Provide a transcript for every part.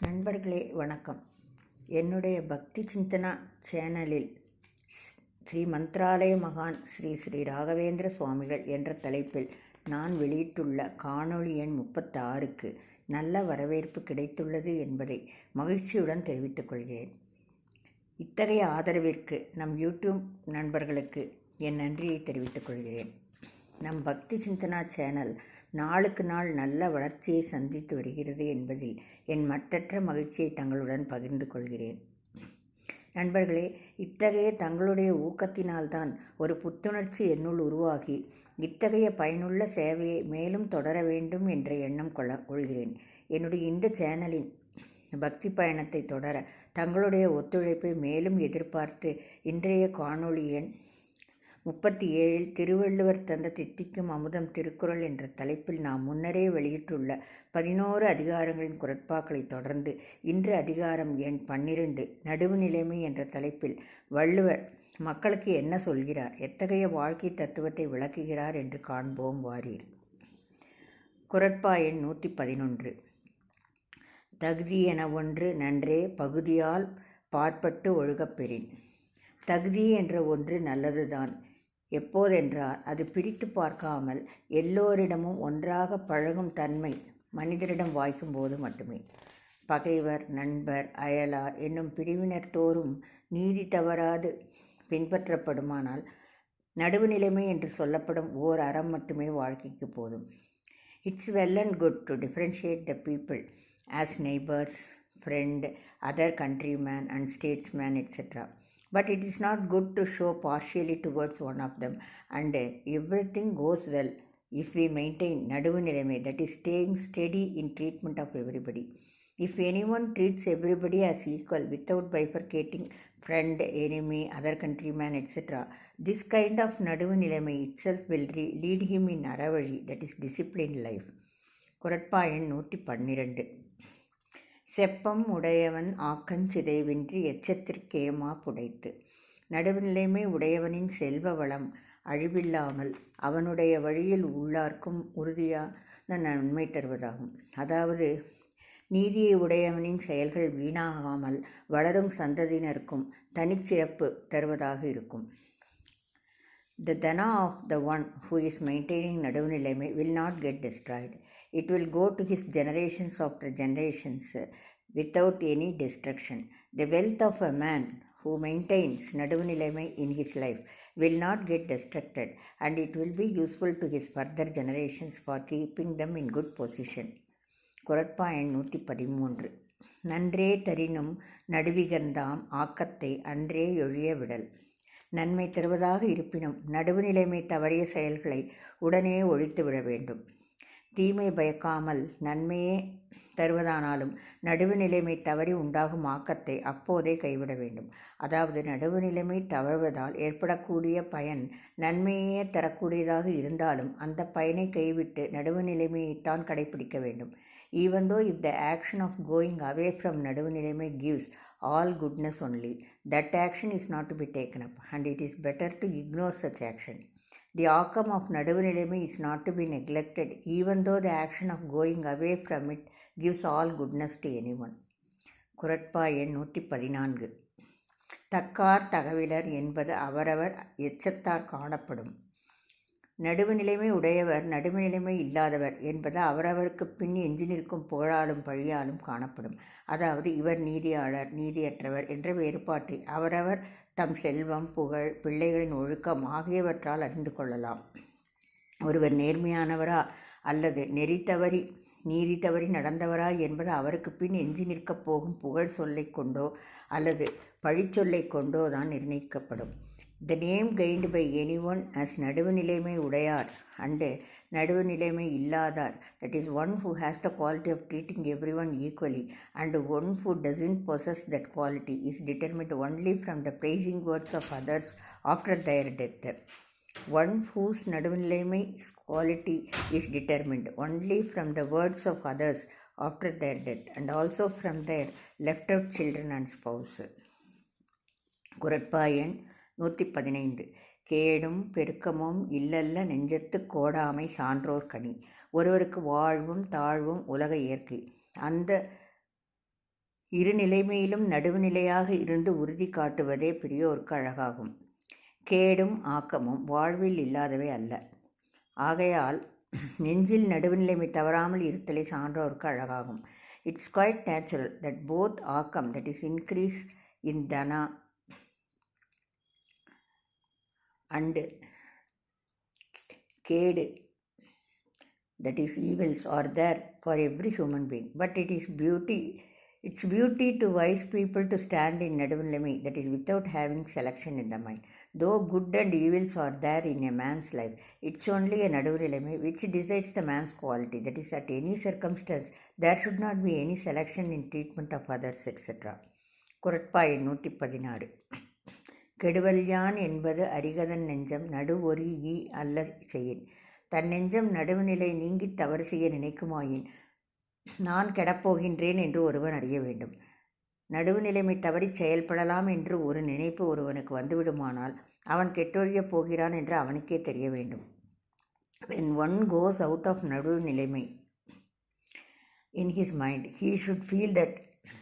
நண்பர்களே வணக்கம். என்னுடைய பக்தி சிந்தனா சேனலில் ஸ்ரீ மந்த்ராலய மகான் ஸ்ரீ ஸ்ரீ ராகவேந்திர சுவாமிகள் என்ற தலைப்பில் நான் வெளியிட்டுள்ள காணொளி எண் முப்பத்தாறுக்கு நல்ல வரவேற்பு கிடைத்துள்ளது என்பதை மகிழ்ச்சியுடன் தெரிவித்துக் கொள்கிறேன். இத்தகைய ஆதரவிற்கு நம் யூடியூப் நண்பர்களுக்கு என் நன்றியை தெரிவித்துக் கொள்கிறேன். நம் பக்தி சிந்தனா சேனல் நாளுக்கு நாள் நல்ல வளர்ச்சியை சந்தித்து வருகிறது என்பதில் என் மட்டற்ற மகிழ்ச்சியை தங்களுடன் பகிர்ந்து கொள்கிறேன். நண்பர்களே இத்தகைய தங்களுடைய ஊக்கத்தினால்தான் ஒரு புத்துணர்ச்சி என்னுள் உருவாகி இத்தகைய பயனுள்ள சேவையை மேலும் தொடர வேண்டும் என்ற எண்ணம் கொள்ள கொள்கிறேன். என்னுடைய இந்த சேனலின் பக்தி பயணத்தை தொடர தங்களுடைய ஒத்துழைப்பை மேலும் எதிர்பார்த்து இன்றைய காணொளி எண் முப்பத்தி ஏழில் திருவள்ளுவர் தந்த தித்திக்கும் அமுதம் திருக்குறள் என்ற தலைப்பில் நாம் முன்னரே வெளியிட்டுள்ள பதினோரு அதிகாரங்களின் குரட்பாக்களை தொடர்ந்து இன்று அதிகாரம் எண் பன்னிரண்டு நடுவு நிலைமை என்ற தலைப்பில் வள்ளுவர் மக்களுக்கு என்ன சொல்கிறார் எத்தகைய வாழ்க்கை தத்துவத்தை விளக்குகிறார் என்று காண்போம் வாரீர் குரட்பா எண் நூற்றி பதினொன்று. தகுதி என ஒன்று நன்றே பகுதியால் பார்ப்பட்டு ஒழுகப்பெறின் தகுதி என்ற ஒன்று நல்லதுதான். எப்போதென்றால் அது பிரித்து பார்க்காமல் எல்லோரிடமும் ஒன்றாக பழகும் தன்மை மனிதரிடம் வாய்க்கும் போது மட்டுமே. பகைவர் நண்பர் அயலார் என்னும் பிரிவினர் தோறும் நீதி தவறாது பின்பற்றப்படுமானால் நடுவு நிலைமை என்று சொல்லப்படும் ஓர் அறம் மட்டுமே வாழ்க்கைக்கு போதும். It's well and good to differentiate the people as neighbours friend other country man and statesman etcetera but it is not good to show partially towards one of them and everything goes well if we maintain நடுவு நிலைமை that is staying steady in treatment of everybody if anyone treats everybody as equal without bifurcating friend enemy other countryman etc this kind of நடுவு நிலைமை itself will lead him in அறவழி that is disciplined life குரட்பா எண் நூற்றி பன்னிரண்டு செப்பம் உடையவன் ஆக்கஞ்சிதைவின்றி எச்சத்திற்கேமா புடைத்து. நடுவுநிலைமை உடையவனின் செல்வ வளம் அழிவில்லாமல் அவனுடைய வழியில் உள்ளார்க்கும் உறுதியான நன்மை தருவதாகும். அதாவது நீதியை உடையவனின் செயல்கள் வீணாகாமல் வளரும் சந்ததியினருக்கும் தனிச்சிறப்பு தருவதாக இருக்கும். The Dhana of the one who is maintaining நடுவுநிலைமை will not get destroyed it will go to his generations after generations without any destruction. The wealth of a man who maintains Nadavunilamai in his life will not get destructed and it will be useful to his further generations for keeping them in good position. குரட்பா எண் நூற்றி பதிமூன்று நன்றே தரினும் நடுவிகர்ந்தாம் ஆக்கத்தை அன்றே எழிய விடல் நன்மை தருவதாக இருப்பினும் நடுவுநிலைமை தவறிய செயல்களை உடனே ஒழித்து விட வேண்டும் தீமை பயக்காமல் நன்மையே தருவதானாலும் நடுவு நிலைமை தவறி உண்டாகும் ஆக்கத்தை அப்போதே கைவிட வேண்டும். அதாவது நடுவு நிலைமை தவறுவதால் ஏற்படக்கூடிய பயன் நன்மையே தரக்கூடியதாக இருந்தாலும் அந்த பயனை கைவிட்டு நடுவு நிலைமையைத்தான் கடைபிடிக்க வேண்டும். Even though if the action of going away from நடுவு நிலைமை gives all goodness only that action is not to be taken up and it is better to ignore such action The outcome of Nadavanilame is not to be neglected, even though the action of going away from it gives all goodness to anyone. குரட்பா எண் நூற்றி பதினான்கு தக்கார் தகவலர் என்பது அவரவர் எச்சத்தார் காணப்படும் நடுவுநிலைமை உடையவர் நடுவுநிலைமை இல்லாதவர் என்பது அவரவருக்கு பின் எஞ்சி நிற்கும் புகழாலும் பழியாலும் காணப்படும். அதாவது இவர் நீதியாளர் நீதியற்றவர் என்ற வேறுபாட்டை அவரவர் தம் செல்வம் புகழ் பிள்ளைகளின் ஒழுக்கம் ஆகியவற்றால் அறிந்து கொள்ளலாம். ஒருவர் நேர்மையானவரா அல்லது நெறி தவறி நீதி தவறி நடந்தவரா என்பது அவருக்கு பின் எஞ்சி நிற்கப் போகும் புகழ் சொல்லை கொண்டோ அல்லது பழிச்சொல்லை கொண்டோ தான் நிர்ணயிக்கப்படும். The name gained by anyone as Naduvanileme Udayar and Naduvanileme Illadar, that is, one who has the quality of treating everyone equally and one who doesn't possess that quality, is determined only from the praising words of others after their death. One whose Naduvanileme quality is determined only from the words of others after their death and also from their left out children and spouse. Kuratpayan நூற்றி பதினைந்து கேடும் பெருக்கமும் இல்லல்ல நெஞ்சத்து கோடாமை சான்றோர் கனி. ஒருவருக்கு வாழ்வும் தாழ்வும் உலக இயற்கை. அந்த இரு நிலைமையிலும் நடுவுநிலையாக இருந்து உறுதி காட்டுவதே பெரியோருக்கு அழகாகும். கேடும் ஆக்கமும் வாழ்வில் இல்லாதவை அல்ல. ஆகையால் நெஞ்சில் நடுவுநிலைமை தவறாமல் இருத்தலை சான்றோருக்கு அழகாகும். It's quite natural that both ஆக்கம் that is increase in Dhana and கேடு that is evils are there for every human being but it is beauty it's beauty to wise people to stand in nadavanlami that is without having selection in the mind though good and evils are there in a man's life it's only a nadavanlami which decides the man's quality that is at any circumstance there should not be any selection in treatment of others etc குரட்பாய் நூற்றி பதினாறு கெடுவல்யான் என்பது அரிகதன் நெஞ்சம் நடு ஒரு ஈ அல்ல செய்யின் தன் நெஞ்சம் நடுவுநிலை நீங்கி தவறு செய்ய நினைக்குமாயின். நான் கெடப்போகின்றேன் என்று ஒருவன் அறிய வேண்டும். நடுவுநிலைமை தவறி செயல்படலாம் என்று ஒரு நினைப்பு ஒருவனுக்கு வந்துவிடுமானால் அவன் கெட்டொழியப் போகிறான் என்று அவனுக்கே தெரிய வேண்டும். When one goes out of நடுவு நிலைமை in his mind he should feel that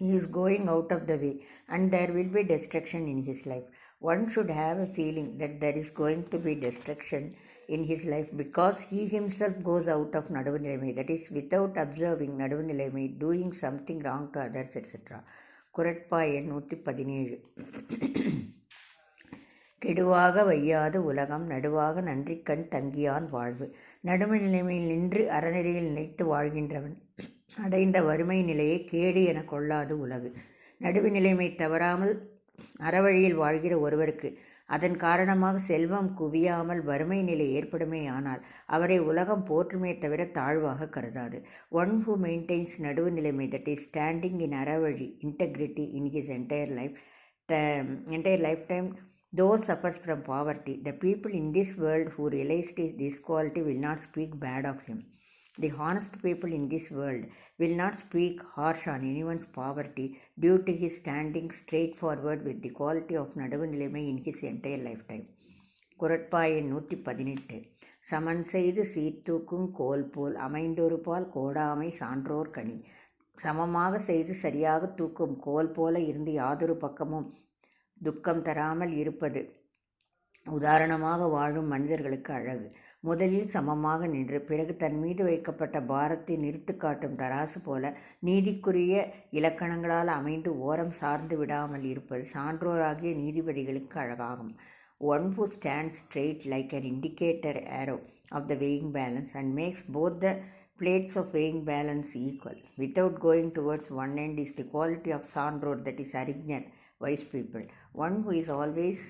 he is going out of the way and there will be destruction in his life one should have a feeling that there is going to be destruction in his life because he himself goes out of நடுவுநிலைமை that is without observing நடுவுநிலைமை doing something wrong to others etc குரட்பா எண் நூற்றி பதினேழு கெடுவாக வையாது உலகம் நடுவாக நன்றி கண் தங்கியான் வாழ்வு நடுவு நிலைமையில் நின்று அறநிலையில் நினைத்து வாழ்கின்றவன் அடைந்த வறுமை நிலையை கேடு என கொள்ளாது உலகு நடுவு நிலைமை தவறாமல் அறவழியில் வாழ்கிற ஒருவருக்கு. அதன் காரணமாக செல்வம் குவியாமல் வறுமை நிலை ஏற்படுமே ஆனால் அவரை உலகம் போற்றுமே தவிர தாழ்வாக கருதாது. ஒன் ஹூ மெயின்டைன்ஸ் நடுவு நிலைமை தட் இஸ் ஸ்டாண்டிங் இன் அறவழி integrity in his entire life the entire life time though suffers from poverty the people in this world who realized his this quality will not speak bad of the honest people in this world will not speak harsh on anyone's poverty due to his standing straightforward with the quality of நடுவு நிலைமை in his entire lifetime குரட்பாயின் நூற்றி பதினெட்டு சமன் செய்து சீர்தூக்கும் கோல் போல் அமைந்தொரு பால் கோடாமை சான்றோர் கனி சமமாக செய்து சரியாக தூக்கும் கோல் போல இருந்து யாதொரு பக்கமும் துக்கம் தராமல் இருப்பது உதாரணமாக வாழும் மனிதர்களுக்கு அழகு முதலில் சமமாக நின்று பிறகு தன் மீது வைக்கப்பட்ட பாரத்தை நிறுத்து காட்டும் தராசு போல நீதிக்குரிய இலக்கணங்களால் அமைந்து ஓரம் சார்ந்து விடாமல் இருப்பது சான்றோராகிய நீதிபதிகளுக்கு அழகாகும் one who stand straight like an indicator arrow of the weighing balance and makes both the plates of weighing balance equal. Without going towards one and is the quality of சான்றோர் that is Arignan, wise people one who is always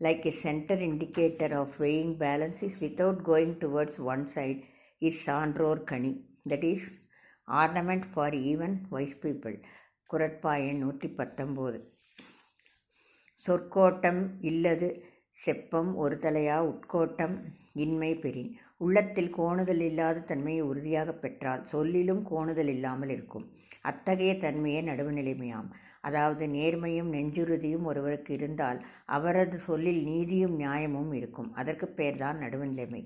like a center indicator of weighing balances without going towards one side is சான்றோர் கனி that is ornament for even wise people. குரட்பாயன் நூற்றி பத்தொம்போது சொற்கோட்டம் இல்லது செப்பம் ஒரு தலையா உட்கோட்டம் இன்மை பெறின் உள்ளத்தில் கோணுதல் இல்லாத தன்மையை உறுதியாக பெற்றால் சொல்லிலும் கோணுதல் இல்லாமல் இருக்கும் அத்தகைய தன்மையே நடுவுநிலைமையாம் அதாவது நேர்மையும் நெஞ்சுறுதியும் ஒருவருக்கு இருந்தால் அவரது சொல்லில் நீதியும் நியாயமும் இருக்கும். அதற்கு பேர்தான் நடுவுநிலைமை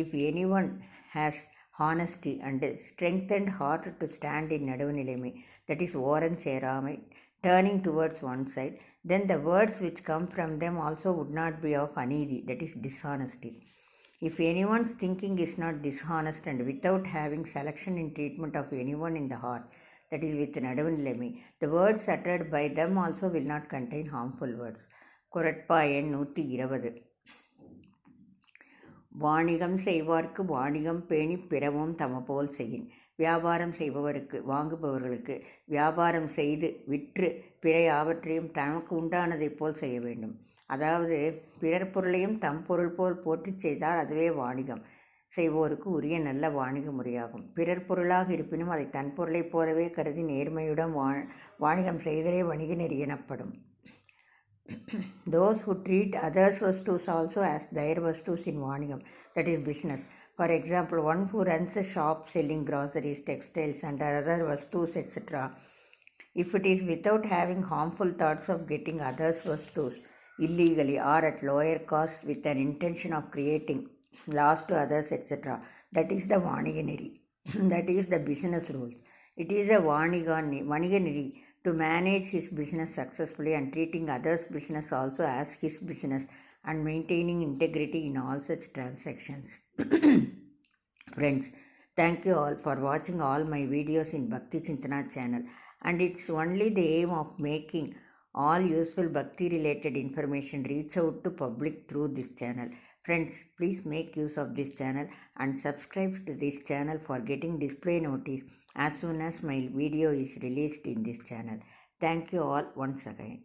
if any one has honesty and strength and heart to stand in நடுவுநிலைமை that is ஓரன் சேராமை turning towards one side then the words which come from them also would not be of அநீதி that is dishonesty If anyone's thinking is not dishonest and without having selection in treatment of anyone in the heart, that is with நடுவுநிலைமை. The words uttered by them also will not contain harmful words குரட்பா எண் நூற்றி இருபது. வாணிகம் செய்வார்க்கு வாணிகம் பேணி பிறவும் தமபோல் செய்யின். வியாபாரம் செய்பவருக்கு வாங்குபவர்களுக்கு வியாபாரம் செய்து விற்று பிற யாவற்றையும் தனக்கு உண்டானதைப் போல் செய்ய வேண்டும். அதாவது பிறர் பொருளையும் தம் பொருள் போல் போற்றி செய்தால் அதுவே வாணிகம். செய்வோருக்கு உரிய நல்ல வாணிக முறையாகும் பிறர் பொருளாக இருப்பினும் அதை தன் பொருளைப் போலவே கருதி நேர்மையுடன் வா வாணிகம் செய்தலே வணிக நெறி எனப்படும் those who treat others vastus also as their vastus in vanigam that is business for example one who runs a shop selling groceries textiles and other vastus etc if it is without having harmful thoughts of getting others vastus illegally or at lower cost with an intention of creating loss to others etc that is the vaniganeri that is the business rules It is a Vaniga Vaniganiri to manage his business successfully and treating others' business also as his business and maintaining integrity in all such transactions. Friends, thank you all for watching all my videos in Bhakti Chintana channel and it's only the aim of making all useful bhakti related information reach out to public through this channel. Friends, please make use of this channel and subscribe to this channel for getting display notice as soon as my video is released in this channel. Thank you all once again.